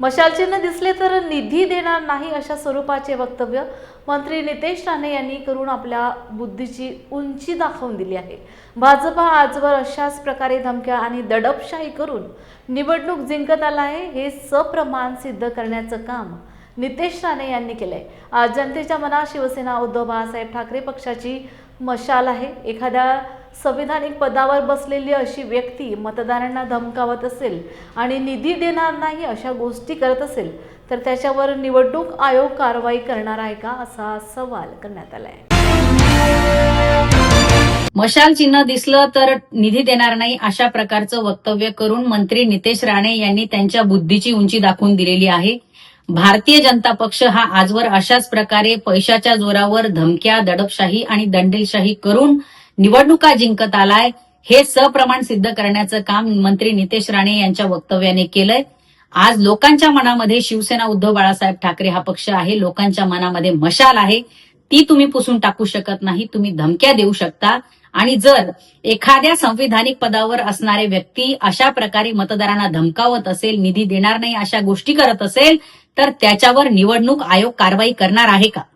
मशालचिन्ह दिसले तर निधी देणार नाही अशा स्वरूपाचे वक्तव्य मंत्री नितेश राणे यांनी करून आपल्या बुद्धीची उंची दाखवून दिली आहे. भाजपा आजवर अशाच प्रकारे धमक्या आणि दडपशाही करून निवडणूक जिंकत आला आहे हे सप्रमाण सिद्ध करण्याचं काम नितेश राणे यांनी केलंय. आज जनतेच्या मनात शिवसेना उद्धव बाळासाहेब ठाकरे पक्षाची मशाल आहे. एखाद्या संविधानिक पदावर बसलेली अशी व्यक्ती मतदारांना धमकावत असेल आणि निधी देणार नाही अशा गोष्टी करत असेल तर त्याच्यावर निवडणूक आयोग कारवाई करणार आहे का असा सवाल करण्यात आलाय. मशाल चिन्ह दिसलं तर निधी देणार नाही अशा प्रकारचं वक्तव्य करून मंत्री नितेश राणे यांनी त्यांच्या बुद्धीची उंची दाखवून दिलेली आहे. भारतीय जनता पक्ष हा आजवर अशाच प्रकारे पैशाच्या जोरावर धमक्या दडपशाही आणि दंडेलशाही करून निवडणुका जिंकत आलाय हे सप्रमाण सिद्ध करण्याचं काम मंत्री नितेश राणे यांच्या वक्तव्याने केलंय. आज लोकांच्या मनामध्ये शिवसेना उद्धव बाळासाहेब ठाकरे हा पक्ष आहे लोकांच्या मनामध्ये मशाल आहे. ती तुम्ही पुसून टाकू शकत नाही तुम्ही धमक्या देऊ शकता. आणि जर एखाद्या संविधानिक पदावर असणारे व्यक्ती अशा प्रकारे मतदारांना धमकावत असेल निधी देणार नाही अशा गोष्टी करत असेल तर त्याच्यावर निवडणूक आयोग कारवाई करणार आहे का?